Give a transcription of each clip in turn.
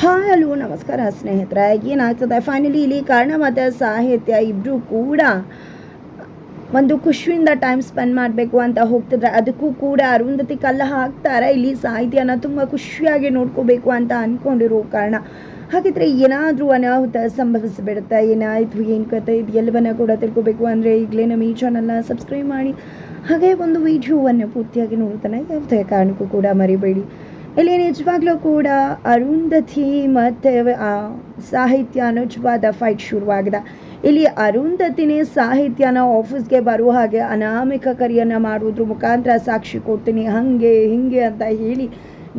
Hi hello, ನಮಸ್ಕಾರ ಸ್ನೇಹಿತರೆ. ಏನಾಗ್ತದೆ? ಫೈನಲಿ ಇಲ್ಲಿ ಕಾರಣ ಮತ್ತು ಸಾಹಿತ್ಯ ಇಬ್ಬರು ಕೂಡ ಒಂದು ಖುಷಿಯಿಂದ ಟೈಮ್ ಸ್ಪೆಂಡ್ ಮಾಡಬೇಕು ಅಂತ ಹೋಗ್ತಿದ್ರೆ ಅದಕ್ಕೂ ಕೂಡ ಅರುಂಧತಿ ಕಲ್ಲ ಹಾಕ್ತಾರೆ. ಇಲ್ಲಿ ಸಾಹಿತ್ಯನ ತುಂಬ ಖುಷಿಯಾಗಿ ನೋಡ್ಕೋಬೇಕು ಅಂತ ಅಂದ್ಕೊಂಡಿರೋ ಕಾರಣ. ಹಾಗಿದ್ರೆ ಏನಾದರೂ ಅನಾಹುತ ಸಂಭವಿಸಿಬಿಡುತ್ತೆ? ಏನಾಯಿತು? ಏನು ಕತೆ ಇದು? ಎಲ್ಲವನ್ನ ಕೂಡ ತಿಳ್ಕೊಬೇಕು ಅಂದರೆ ಈಗಲೇ ನಮ್ಮ ಈ ಚಾನಲ್ನ ಸಬ್ಸ್ಕ್ರೈಬ್ ಮಾಡಿ. ಹಾಗೆ ಒಂದು ವಿಡಿಯೋವನ್ನು ಪೂರ್ತಿಯಾಗಿ ನೋಡ್ತಾನೆ ಯಾವುದೇ ಕಾರಣಕ್ಕೂ ಕೂಡ ಮರಿಬೇಡಿ. ಇಲ್ಲಿ ನಿಜವಾಗ್ಲೂ ಕೂಡ ಅರುಂಧತಿ ಮತ್ತು ಸಾಹಿತ್ಯ ನಿಜವಾದ ಫೈಟ್ ಶುರುವಾಗಿದೆ. ಇಲ್ಲಿ ಅರುಂಧತಿನೇ ಸಾಹಿತ್ಯನ ಆಫೀಸ್ಗೆ ಬರುವ ಹಾಗೆ ಅನಾಮಿಕ ಕರಿಯನ್ನು ಮಾಡೋದ್ರ. ಮುಖಾಂತರ ಸಾಕ್ಷಿ ಕೊಡ್ತೀನಿ, ಹಾಗೆ, ಹಿಂಗೆ ಅಂತ ಹೇಳಿ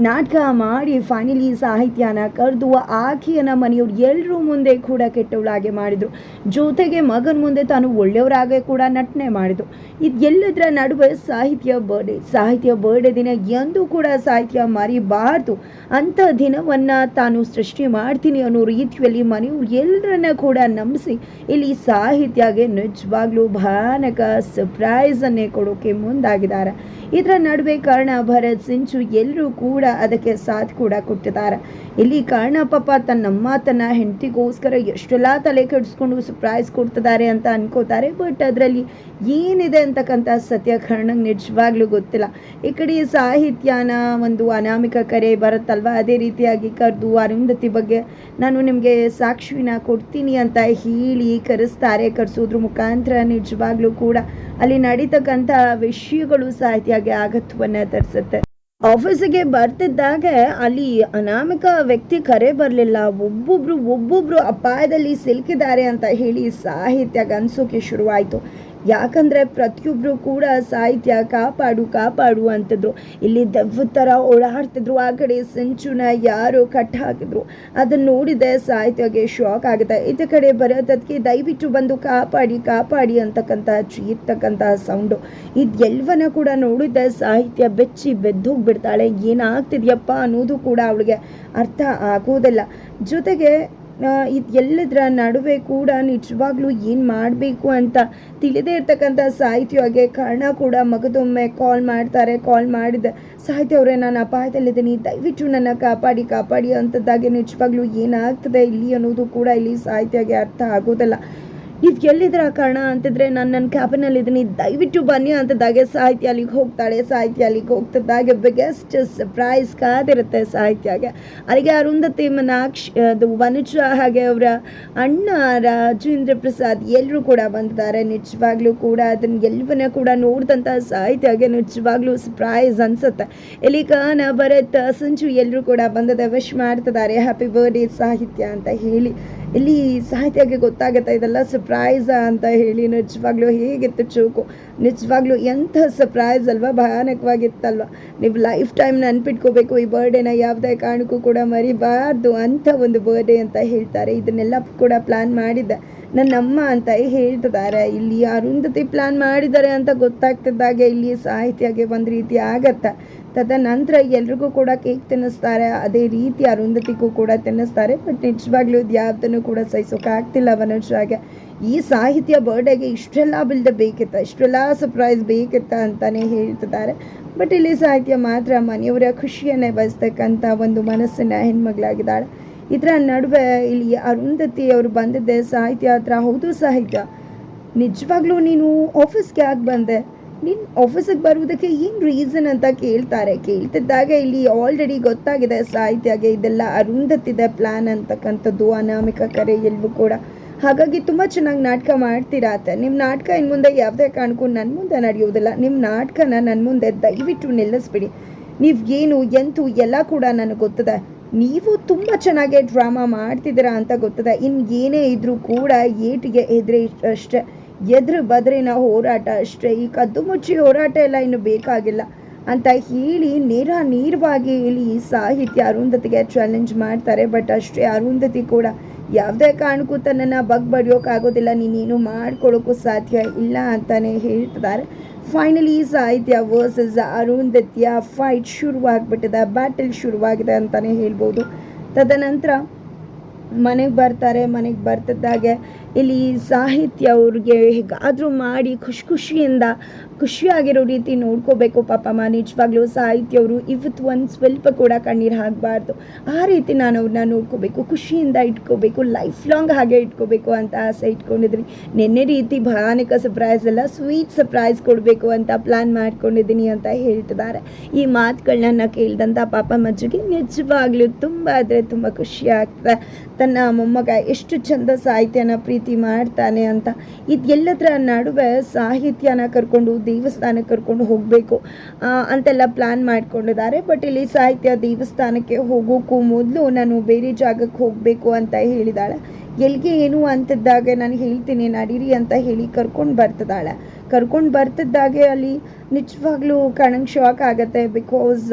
ನಾಟಕ ಮಾಡಿ ಫೈನಲಿ ಸಾಹಿತ್ಯನ ಕರೆದು ಆಕೆಯನ್ನು ಮನೆಯವ್ರು ಎಲ್ಲರೂ ಮುಂದೆ ಕೂಡ ಕೆಟ್ಟವಳಾಗೆ ಮಾಡಿದರು. ಜೊತೆಗೆ ಮಗನ ಮುಂದೆ ತಾನು ಒಳ್ಳೆಯವರಾಗೆ ಕೂಡ ನಟನೆ ಮಾಡಿದರು. ಇದೆಲ್ಲದರ ನಡುವೆ ಸಾಹಿತ್ಯ ಬರ್ಡೇ ಸಾಹಿತ್ಯ ಬರ್ಡೇ ದಿನ ಎಂದೂ ಕೂಡ ಸಾಹಿತ್ಯ ಮರಿಬಾರ್ದು. ಅಂಥ ದಿನವನ್ನು ತಾನು ಸೃಷ್ಟಿ ಮಾಡ್ತೀನಿ ಅನ್ನೋ ರೀತಿಯಲ್ಲಿ ಮನೆಯವ್ರು ಎಲ್ಲರನ್ನ ಕೂಡ ನಂಬಿಸಿ ಇಲ್ಲಿ ಸಾಹಿತ್ಯಗೆ ನಿಜವಾಗ್ಲೂ ಭಯಾನಕ ಸರ್ಪ್ರೈಸನ್ನೇ ಕೊಡೋಕೆ ಮುಂದಾಗಿದ್ದಾರೆ. ಇದರ ನಡುವೆ ಕರ್ಣ ಭರತ್ ಸಿಂಚು ಎಲ್ಲರೂ ಕೂಡ ಅದಕ್ಕೆ ಸಾಥ್ ಕೂಡ ಕೊಟ್ಟಿದ್ದಾರೆ. ಇಲ್ಲಿ ಕಾರಣ ಪಾಪ ತನ್ನ ಮಾತನ್ನ ಹೆಂಡತಿಗೋಸ್ಕರ ಎಷ್ಟೆಲ್ಲ ತಲೆ ಕೆಡಿಸ್ಕೊಂಡು ಸರ್ಪ್ರೈಸ್ ಕೊಡ್ತಿದ್ದಾರೆ ಅಂತ ಅನ್ಕೋತಾರೆ. ಬಟ್ ಅದರಲ್ಲಿ ಏನಿದೆ ಅಂತಕ್ಕಂಥ ಸತ್ಯ ಕರ್ಣಂಗೆ ನಿಜವಾಗ್ಲೂ ಗೊತ್ತಿಲ್ಲ. ಈ ಕಡೆ ಸಾಹಿತ್ಯನ ಒಂದು ಅನಾಮಿಕ ಕರೆ ಬರುತ್ತಲ್ವ? ಅದೇ ರೀತಿಯಾಗಿ ಕರೆದು ಅರುಂಧತಿ ಬಗ್ಗೆ ನಾನು ನಿಮಗೆ ಸಾಕ್ಷಿನ ಕೊಡ್ತೀನಿ ಅಂತ ಹೇಳಿ ಕರೆಸ್ತಾರೆ. ಕರೆಸೋದ್ರ ಮುಖಾಂತರ ನಿಜವಾಗ್ಲೂ ಕೂಡ ಅಲ್ಲಿ ನಡೀತಕ್ಕಂಥ ವಿಷಯಗಳು ಸಾಹಿತ್ಯಗೆ ಆಗತ್ವವನ್ನು ತರಿಸುತ್ತೆ. ಆಫೀಸಿಗೆ ಬರ್ತಿದ್ದಾಗ ಅಲ್ಲಿ ಅನಾಮಿಕ ವ್ಯಕ್ತಿ ಕರೆ ಬರಲಿಲ್ಲ. ಒಬ್ಬೊಬ್ರು ಒಬ್ಬೊಬ್ರು ಅಪಾಯದಲ್ಲಿ ಸಿಲುಕಿದ್ದಾರೆ ಅಂತ ಹೇಳಿ ಸಾಹಿತ್ಯ ಗನ್ಸೋಕೆ ಶುರುವಾಯಿತು. ಯಾಕಂದ್ರೆ ಪ್ರತಿಯೊಬ್ರು ಕೂಡ ಸಾಹಿತ್ಯ ಕಾಪಾಡು ಕಾಪಾಡು ಅಂತಿದ್ರು. ಇಲ್ಲಿ ದೆವ್ವ ಥರ ಓಡಾಡ್ತಿದ್ರು. ಆ ಕಡೆ ಸಂಚುನ ಯಾರು ಕಟ್ ಹಾಕಿದ್ರು. ಅದನ್ನ ನೋಡಿದೆ ಸಾಹಿತ್ಯಗೆ ಶಾಕ್ ಆಗುತ್ತೆ. ಇತ್ತ ಕಡೆ ಬರೋದಕ್ಕೆ ದಯವಿಟ್ಟು ಬಂದು ಕಾಪಾಡಿ ಕಾಪಾಡಿ ಅಂತಕ್ಕಂಥ ಚೀರ್ತಕ್ಕಂತಹ ಸೌಂಡು ಇದೆಲ್ಲವನ್ನ ಕೂಡ ನೋಡಿದ್ದೆ ಸಾಹಿತ್ಯ ಬೆಚ್ಚಿ ಬೆದ್ದೋಗ್ಬಿಡ್ತಾಳೆ. ಏನಾಗ್ತಿದ್ಯಪ್ಪ ಅನ್ನೋದು ಕೂಡ ಅವಳಿಗೆ ಅರ್ಥ ಆಗೋದಿಲ್ಲ. ಜೊತೆಗೆ ಇದು ಎಲ್ಲದರ ನಡುವೆ ಕೂಡ ನಿಜವಾಗ್ಲೂ ಏನು ಮಾಡಬೇಕು ಅಂತ ತಿಳಿದೇ ಇರ್ತಕ್ಕಂಥ ಸಾಹಿತ್ಯವಾಗಿ ಕರ್ಣ ಕೂಡ ಮಗದೊಮ್ಮೆ ಕಾಲ್ ಮಾಡ್ತಾರೆ. ಕಾಲ್ ಮಾಡಿದ ಸಾಹಿತ್ಯ ಅವರೇ, ನಾನು ಅಪಾಯದಲ್ಲಿದ್ದೀನಿ. ದಯವಿಟ್ಟು ನನ್ನ ಕಾಪಾಡಿ ಕಾಪಾಡಿ ಅಂಥದ್ದಾಗೆ ನಿಜವಾಗ್ಲೂ ಏನಾಗ್ತದೆ ಇಲ್ಲಿ ಅನ್ನೋದು ಕೂಡ ಇಲ್ಲಿ ಸಾಹಿತ್ಯಗೆ ಅರ್ಥ ಆಗೋದಿಲ್ಲ. ನೀವು ಎಲ್ಲಿದ್ರ ಕಾರಣ ಅಂತಿದ್ರೆ ನಾನು ನನ್ನ ಕ್ಯಾಬಿನಲ್ಲಿ ಇದ್ದೀನಿ ದಯವಿಟ್ಟು ಬನ್ನಿ ಅಂತದಾಗೆ ಸಾಹಿತ್ಯ ಅಲ್ಲಿಗೆ ಹೋಗ್ತಾಳೆ. ಸಾಹಿತ್ಯ ಅಲ್ಲಿಗೆ ಹೋಗ್ತಿದ್ದಾಗೆ ಬಿಗ್ಗೆಸ್ಟ್ ಸರ್ಪ್ರೈಸ್ ಕಾದಿರುತ್ತೆ ಸಾಹಿತ್ಯಗೆ. ಅಲ್ಲಿಗೆ ಅರುಂಧತಿ ಮನಾಕ್ಷ್, ಅದು ವನುಜ ಹಾಗೆ ಅವರ ಅಣ್ಣ ರಾಜೇಂದ್ರ ಪ್ರಸಾದ್ ಎಲ್ಲರೂ ಕೂಡ ಬಂದಿದ್ದಾರೆ. ನಿಜವಾಗ್ಲೂ ಕೂಡ ಅದನ್ನ ಎಲ್ಲವನ್ನ ಕೂಡ ನೋಡಿದಂಥ ಸಾಹಿತ್ಯಗೆ ನಿಜವಾಗ್ಲೂ ಸರ್ಪ್ರೈಸ್ ಅನ್ಸುತ್ತೆ. ಇಲ್ಲಿ ಕಾನ ಭರತ್, ಸಂಜು ಎಲ್ಲರೂ ಕೂಡ ಬಂದದ ವಿಶ್ ಮಾಡ್ತಿದ್ದಾರೆ. ಹ್ಯಾಪಿ ಬರ್ಡೇ ಸಾಹಿತ್ಯ ಅಂತ ಹೇಳಿ. ಇಲ್ಲಿ ಸಾಹಿತ್ಯಕ್ಕೆ ಗೊತ್ತಾಗುತ್ತೆ ಇದೆಲ್ಲ ಸರ್ಪ್ರೈಸ್ ಅಂತ ಹೇಳಿ ನಿಜವಾಗ್ಲೂ ಹೇಗಿತ್ತು ಚೂಕು? ನಿಜವಾಗ್ಲೂ ಎಂಥ ಸರ್ಪ್ರೈಸ್ ಅಲ್ವಾ? ಭಯಾನಕವಾಗಿತ್ತಲ್ವ? ನೀವು ಲೈಫ್ ಟೈಮ್ ನೆನ್ಪಿಟ್ಕೋಬೇಕು, ಈ ಬರ್ಡೇನ ಯಾವುದೇ ಕಾರಣಕ್ಕೂ ಕೂಡ ಮರಿಬಾರ್ದು ಅಂತ ಒಂದು ಬರ್ಡೇ ಅಂತ ಹೇಳ್ತಾರೆ. ಇದನ್ನೆಲ್ಲ ಕೂಡ ಪ್ಲ್ಯಾನ್ ಮಾಡಿದ್ದೆ. ನನ್ನ ಅಮ್ಮ ಅಂತ ಹೇಳ್ತಿದ್ದಾರೆ, ಇಲ್ಲಿ ಅರುಂಧತಿ ಪ್ಲ್ಯಾನ್ ಮಾಡಿದ್ದಾರೆ ಅಂತ ಗೊತ್ತಾಗ್ತಿದ್ದಾಗೆ ಇಲ್ಲಿ ಸಾಹಿತ್ಯಗೆ ಒಂದು ರೀತಿ ಆಗತ್ತೆ. ತದನಂತರ ಎಲ್ರಿಗೂ ಕೂಡ ಕೇಕ್ ತಿನ್ನಿಸ್ತಾರೆ. ಅದೇ ರೀತಿ ಅರುಂಧತಿಗೂ ಕೂಡ ತಿನ್ನಿಸ್ತಾರೆ. ಬಟ್ ನಿಜವಾಗ್ಲೂ ಇದು ಯಾವುದನ್ನು ಕೂಡ ಸಹಿಸೋಕೆ ಆಗ್ತಿಲ್ಲ ಮನುಷ್ಯಗೆ ಈ ಸಾಹಿತ್ಯ ಬರ್ಡೇಗೆ ಇಷ್ಟೆಲ್ಲ ಬಿಲ್ಡ್ ಬೇಕಿತ್ತ, ಇಷ್ಟೆಲ್ಲ ಸರ್ಪ್ರೈಸ್ ಬೇಕಿತ್ತ ಅಂತಾನೆ ಹೇಳ್ತಿದ್ದಾರೆ. ಬಟ್ ಇಲ್ಲಿ ಸಾಹಿತ್ಯ ಮಾತ್ರ ಮನೆಯವರ ಖುಷಿಯನ್ನೇ ಬಯಸ್ತಕ್ಕಂಥ ಒಂದು ಮನಸ್ಸಿನ ಹೆಣ್ಮಗಳಾಗಿದ್ದಾಳೆ. ಇದರ ನಡುವೆ ಇಲ್ಲಿ ಅರುಂಧತಿ ಅವರು ಬಂದಿದ್ದೆ ಸಾಹಿತ್ಯ ಹತ್ರ. ಹೌದು ಸಾಹಿತ್ಯ. ನಿಜವಾಗ್ಲೂ ನೀನು ಆಫೀಸ್ಗೆ ಯಾಕೆ ಬಂದೆ? ನೀನು ಆಫೀಸಿಗೆ ಬರುವುದಕ್ಕೆ ಏನು ರೀಸನ್ ಅಂತ ಕೇಳ್ತಾರೆ? ಕೇಳ್ತಿದ್ದಾಗ ಇಲ್ಲಿ ಆಲ್ರೆಡಿ ಗೊತ್ತಾಗಿದೆ ಸಾಹಿತ್ಯಗೆ ಇದೆಲ್ಲ ಅರುಂಧತಿದೆ ಪ್ಲ್ಯಾನ್ ಅಂತಕ್ಕಂಥದ್ದು, ಅನಾಮಿಕ ಕರೆ ಎಲ್ಲವೂ ಕೂಡ. ಹಾಗಾಗಿ ತುಂಬ ಚೆನ್ನಾಗಿ ನಾಟಕ ಮಾಡ್ತೀರಾ ಅಂತ ನಿಮ್ಮ ನಾಟಕ ಇನ್ನು ಮುಂದೆ ಯಾವುದೇ ಕಾರಣಕ್ಕೂ ನನ್ನ ಮುಂದೆ ನಡೆಯೋದಿಲ್ಲ ನಿಮ್ಮ ನಾಟಕನ ನನ್ನ ಮುಂದೆ ದಯವಿಟ್ಟು ನಿಲ್ಲಿಸ್ಬಿಡಿ. ನೀವು ಏನು, ಎಂತು, ಎಲ್ಲ ಕೂಡ ನನಗೆ ಗೊತ್ತದೆ. ನೀವು ತುಂಬ ಚೆನ್ನಾಗಿ ಡ್ರಾಮಾ ಮಾಡ್ತಿದ್ದೀರಾ ಅಂತ ಗೊತ್ತದೆ. ಇನ್ನು ಏನೇ ಇದ್ರೂ ಕೂಡ ಏಟಿಗೆ ಎದುರೆ ಅಷ್ಟೇ. ಎದುರು ಬದ್ರಿನ ಹೋರಾಟ ಅಷ್ಟೇ. ಈ ಕದ್ದು ಮುಚ್ಚಿ ಹೋರಾಟ ಎಲ್ಲ ಇನ್ನು ಬೇಕಾಗಿಲ್ಲ ಅಂತ ಹೇಳಿ ನೇರ ನೇರವಾಗಿ ಇಲ್ಲಿ ಸಾಹಿತ್ಯ ಅರುಂಧತಿಗೆ ಚಾಲೆಂಜ್ ಮಾಡ್ತಾರೆ. ಬಟ್ ಅಷ್ಟೇ, ಅರುಂಧತಿ ಕೂಡ ಯಾವುದೇ ಕಾರಣಕ್ಕೂ ತನ್ನನ್ನು ಬಗ್ ಬಡಿಯೋಕ್ಕಾಗೋದಿಲ್ಲ ನೀನೇನು ಮಾಡ್ಕೊಳ್ಳೋಕ್ಕೂ ಸಾಧ್ಯ ಇಲ್ಲ ಅಂತಲೇ ಹೇಳ್ತಿದ್ದಾರೆ. ಫೈನಲಿ ಸಾಹಿತ್ಯ ವರ್ಸಸ್ ಅರುಂಧತಿಯ ಫೈಟ್ ಶುರುವಾಗ್ಬಿಟ್ಟಿದೆ ಬ್ಯಾಟಲ್ ಶುರುವಾಗಿದೆ ಅಂತಲೇ ಹೇಳ್ಬೋದು. ತದನಂತರ ಮನೆಗೆ ಬರ್ತಾರೆ. ಮನೆಗೆ ಬರ್ತಿದ್ದಾಗೆ ಇಲ್ಲಿ ಸಾಹಿತ್ಯ ಅವ್ರಿಗೆ ಹೇಗಾದರೂ ಮಾಡಿ ಖುಷಿ ಖುಷಿಯಿಂದ ಖುಷಿಯಾಗಿರೋ ರೀತಿ ನೋಡ್ಕೋಬೇಕು ಪಾಪಮ್ಮ ನಿಜವಾಗ್ಲೂ ಸಾಹಿತ್ಯ ಅವರು ಇವತ್ತು ಒಂದು ಸ್ವಲ್ಪ ಕೂಡ ಕಣ್ಣೀರು ಹಾಕಬಾರ್ದು. ಆ ರೀತಿ ನಾನು ಅವ್ರನ್ನ ನೋಡ್ಕೋಬೇಕು, ಖುಷಿಯಿಂದ ಇಟ್ಕೋಬೇಕು ಲೈಫ್ ಲಾಂಗ್ ಹಾಗೆ ಇಟ್ಕೋಬೇಕು ಅಂತ ಆಸೆ ಇಟ್ಕೊಂಡಿದ್ದೀನಿ ನಿನ್ನೆ ರೀತಿ ಭಯಾನಕ ಸರ್ಪ್ರೈಸ್ ಎಲ್ಲ ಸ್ವೀಟ್ ಸರ್ಪ್ರೈಸ್ ಕೊಡಬೇಕು ಅಂತ ಪ್ಲ್ಯಾನ್ ಮಾಡ್ಕೊಂಡಿದ್ದೀನಿ ಅಂತ ಹೇಳ್ತಿದ್ದಾರೆ. ಈ ಮಾತುಗಳನ್ನ ಕೇಳಿದಂಥ ಪಾಪ ಮಜ್ಜಿಗೆ ನಿಜವಾಗ್ಲೂ ತುಂಬ ಆದರೆ ತುಂಬ ಖುಷಿ ಆಗ್ತದೆ. ತನ್ನ ಮೊಮ್ಮಗ ಎಷ್ಟು ಚಂದ ಸಾಹಿತ್ಯನ ಪ್ರೀತಿ ಮಾಡ್ತಾನೆ ಅಂತ. ಇದೆಲ್ಲದರ ನಡುವೆ ಸಾಹಿತ್ಯನ ಕರ್ಕೊಂಡು ದೇವಸ್ಥಾನಕ್ಕೆ ಕರ್ಕೊಂಡು ಹೋಗಬೇಕು ಅಂತೆಲ್ಲ ಪ್ಲ್ಯಾನ್ ಮಾಡ್ಕೊಂಡಿದ್ದಾರೆ. ಬಟ್ ಇಲ್ಲಿ ಸಾಹಿತ್ಯ ದೇವಸ್ಥಾನಕ್ಕೆ ಹೋಗೋಕ್ಕೂ ಮೊದಲು ನಾನು ಬೇರೆ ಜಾಗಕ್ಕೆ ಹೋಗಬೇಕು ಅಂತ ಹೇಳಿದಾಳೆ. ಎಲ್ಲಿಗೆ ಏನು ಅಂತಿದ್ದಾಗ ನಾನು ಹೇಳ್ತೀನಿ, ನಡೀರಿ ಅಂತ ಹೇಳಿ ಕರ್ಕೊಂಡು ಬರ್ತಿದ್ದಾಳೆ. ಕರ್ಕೊಂಡು ಬರ್ತಿದ್ದಾಗೆ ಅಲ್ಲಿ ನಿಜವಾಗ್ಲೂ ಕಣಂಗೆ ಶಾಕ್ ಆಗುತ್ತೆ ಬಿಕಾಸ್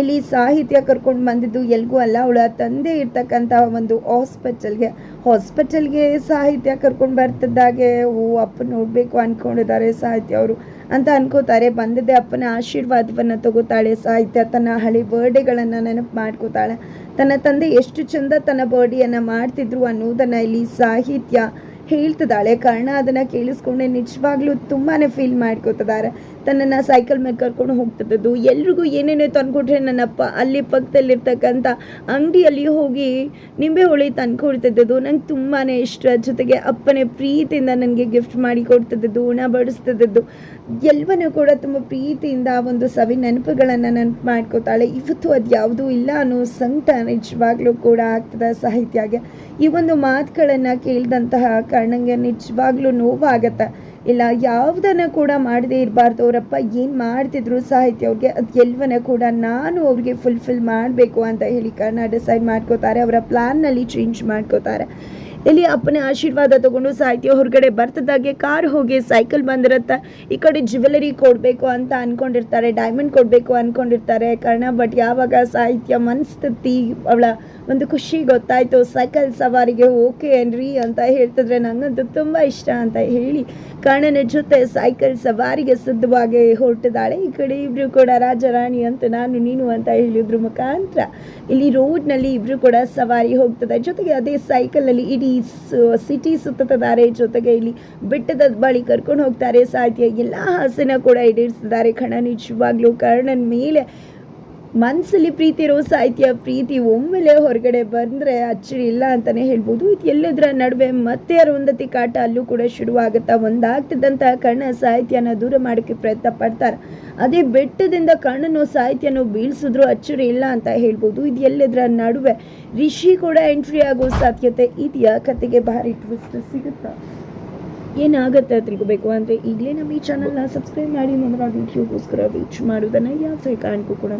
ಇಲ್ಲಿ ಸಾಹಿತ್ಯ ಕರ್ಕೊಂಡು ಬಂದಿದ್ದು ಎಲ್ಗೂ ಅಲ್ಲ. ಅವಳ ತಂದೆ ಇರ್ತಕ್ಕಂಥ ಒಂದು ಹಾಸ್ಪಿಟಲ್ಗೆ ಹಾಸ್ಪಿಟಲ್ಗೆ ಸಾಹಿತ್ಯ ಕರ್ಕೊಂಡು ಬರ್ತಿದ್ದಾಗೆ. ಓ ಅಪ್ಪ ನೋಡಬೇಕು ಅನ್ಕೊಂಡಿದ್ದಾರೆ ಸಾಹಿತ್ಯ ಅವರು ಅಂತ ಅನ್ಕೋತಾರೆ. ಬಂದಿದ್ದೆ ಅಪ್ಪನ ಆಶೀರ್ವಾದವನ್ನು ತಗೋತಾಳೆ. ಸಾಹಿತ್ಯ ತನ್ನ ಹಳೆ ಬರ್ಡೇಗಳನ್ನು ನೆನಪು ಮಾಡ್ಕೋತಾಳೆ. ತನ್ನ ತಂದೆ ಎಷ್ಟು ಚಂದ ತನ್ನ ಬರ್ಡೇಯನ್ನು ಮಾಡ್ತಿದ್ರು ಅನ್ನೋದನ್ನು ಇಲ್ಲಿ ಸಾಹಿತ್ಯ ಹೇಳ್ತಿದ್ದಾಳೆ. ಕರ್ಣ ಅದನ್ನು ಕೇಳಿಸ್ಕೊಂಡೆ ನಿಜವಾಗ್ಲೂ ತುಂಬಾ ಫೀಲ್ ಮಾಡ್ಕೋತಿದ್ದಾರೆ. ತನ್ನನ್ನು ಸೈಕಲ್ ಮೇಲೆ ಕರ್ಕೊಂಡು ಹೋಗ್ತಿದ್ದದ್ದು ಎಲ್ರಿಗೂ ಏನೇನೋ ತಂದುಕೊಟ್ರೆ ನನ್ನಪ್ಪ ಅಲ್ಲಿ ಪಕ್ಕದಲ್ಲಿರ್ತಕ್ಕಂಥ ಅಂಗಡಿಯಲ್ಲಿ ಹೋಗಿ ನಿಂಬೆ ಹೋಳಿ ತಂದ್ಕೊಡ್ತಿದ್ದದ್ದು ನಂಗೆ ತುಂಬಾ ಇಷ್ಟ. ಜೊತೆಗೆ ಅಪ್ಪನೇ ಪ್ರೀತಿಯಿಂದ ನನಗೆ ಗಿಫ್ಟ್ ಮಾಡಿ ಕೊಡ್ತಿದ್ದದ್ದು ಉಣ ಬಡಿಸ್ತಿದ್ದದ್ದು ಎಲ್ಲವನ್ನೂ ಕೂಡ ತುಂಬ ಪ್ರೀತಿಯಿಂದ ಒಂದು ಸವಿ ನೆನಪುಗಳನ್ನು ನೆನಪು ಮಾಡ್ಕೋತಾಳೆ. ಇವತ್ತು ಅದು ಯಾವುದೂ ಇಲ್ಲ ಅನ್ನೋ ಸಂಕಟ ನಿಜವಾಗ್ಲೂ ಕೂಡ ಆಗ್ತದೆ ಸಾಹಿತ್ಯಗೆ. ಈ ಒಂದು ಮಾತುಗಳನ್ನು ಕೇಳಿದಂತಹ ಕರ್ಣಂಗೆ ನಿಜವಾಗ್ಲೂ ನೋವಾಗತ್ತೆ. ಇಲ್ಲ, ಯಾವುದನ್ನು ಕೂಡ ಮಾಡದೇ ಇರಬಾರ್ದು. ಅವರಪ್ಪ ಏನು ಮಾಡ್ತಿದ್ರು ಸಾಹಿತ್ಯ ಅವ್ರಿಗೆ, ಅದು ಎಲ್ಲವನ್ನ ಕೂಡ ನಾನು ಅವ್ರಿಗೆ ಫುಲ್ಫಿಲ್ ಮಾಡಬೇಕು ಅಂತ ಹೇಳಿ ಕಾರಣ ಡಿಸೈಡ್ ಮಾಡ್ಕೋತಾರೆ. ಅವರ ಪ್ಲ್ಯಾನ್ನಲ್ಲಿ ಚೇಂಜ್ ಮಾಡ್ಕೋತಾರೆ. ಇಲ್ಲಿ ಅಪ್ಪನ ಆಶೀರ್ವಾದ ತಗೊಂಡು ಸಾಹಿತ್ಯ ಹೊರಗಡೆ ಬರ್ತದಾಗೆ, ಕಾರ್ ಹೋಗಿ ಸೈಕಲ್ ಬಂದಿರುತ್ತೆ, ಈ ಕಡೆ ಜ್ಯುವೆಲರಿ ಕೊಡಬೇಕು ಅಂತ ಅಂದ್ಕೊಂಡಿರ್ತಾರೆ ಡೈಮಂಡ್ ಕೊಡಬೇಕು ಅಂದ್ಕೊಂಡಿರ್ತಾರೆ ಕಾರಣ ಬಟ್ ಯಾವಾಗ ಸಾಹಿತ್ಯ ಮನಸ್ಥಿತಿ ಅವಳ ಒಂದು ಖುಷಿ ಗೊತ್ತಾಯ್ತು. ಸೈಕಲ್ ಸವಾರಿಗೆ ಓಕೆ ಏನ್ರಿ ಅಂತ ಹೇಳ್ತಿದ್ರೆ ನಂಗಂತೂ ತುಂಬ ಇಷ್ಟ ಅಂತ ಹೇಳಿ ಕರ್ಣನ ಜೊತೆ ಸೈಕಲ್ ಸವಾರಿಗೆ ಸಿದ್ಧವಾಗಿ ಹೊರಟಿದ್ದಾಳೆ. ಈ ಕಡೆ ಇಬ್ರು ಕೂಡ ರಾಜರಾಣಿ ಅಂತ ನಾನು, ನೀನು ಅಂತ ಹೇಳಿದ್ರು ಮುಖಾಂತರ. ಇಲ್ಲಿ ರೋಡ್ನಲ್ಲಿ ಇಬ್ರು ಕೂಡ ಸವಾರಿ ಹೋಗ್ತದೆ. ಜೊತೆಗೆ ಅದೇ ಸೈಕಲಲ್ಲಿ ಇಡೀ ಸಿಟಿ ಸುತ್ತಿದ್ದಾರೆ ಜೊತೆಗೆ ಇಲ್ಲಿ ಬೆಟ್ಟದ ಬಳಿ ಕರ್ಕೊಂಡು ಹೋಗ್ತಾರೆ. ಸಾಹಿತ್ಯ ಎಲ್ಲ ಹಾಸನ ಕೂಡ ಈಡೇರಿಸಿದ್ದಾರೆ. ಕಣ ನಿಜವಾಗ್ಲೂ ಕರ್ಣನ ಮೇಲೆ ಮನಸ್ಸಲ್ಲಿ ಪ್ರೀತಿ ಇರೋ ಸಾಹಿತ್ಯ, ಪ್ರೀತಿ ಒಮ್ಮೆಲೆ ಹೊರಗಡೆ ಬಂದರೆ ಅಚ್ಚರಿ ಇಲ್ಲ ಅಂತಲೇ ಹೇಳ್ಬೋದು. ಇದು ಎಲ್ಲದರ ನಡುವೆ ಮತ್ತೆ ಅರುಂಧತಿ ಕಾಟ ಅಲ್ಲೂ ಕೂಡ ಶುರುವಾಗುತ್ತಾ ಒಂದಾಗ್ತಿದ್ದಂತಹ ಕಣ್ಣ ಸಾಹಿತ್ಯನ ದೂರ ಮಾಡೋಕ್ಕೆ ಪ್ರಯತ್ನ ಪಡ್ತಾರೆ. ಅದೇ ಬೆಟ್ಟದಿಂದ ಕಣ್ಣನ್ನು ಸಾಹಿತ್ಯನೂ ಬೀಳ್ಸಿದ್ರು ಅಚ್ಚರಿ ಇಲ್ಲ ಅಂತ ಹೇಳ್ಬೋದು. ಇದು ಎಲ್ಲದರ ನಡುವೆ ರಿಷಿ ಕೂಡ ಎಂಟ್ರಿ ಆಗೋ ಸಾಧ್ಯತೆ ಇದೆಯಾ? ಕತೆಗೆ ಭಾರಿ ಟ್ವಿಸ್ಟ್ ಸಿಗುತ್ತಾ? ಏನಾಗುತ್ತೆ ತಿಳ್ಕೊಬೇಕು ಅಂದರೆ ಈಗಲೇ ನಮ್ಮ ಈ ಚಾನಲ್ನ ಸಬ್ಸ್ಕ್ರೈಬ್ ಮಾಡಿ ನಮ್ಮ ವಿಡಿಯೋಗೋಸ್ಕರ ರೀಚ್ ಮಾಡೋದನ್ನು ಯಾವುದೇ ಕಾರಣಕ್ಕೂ ಕೂಡ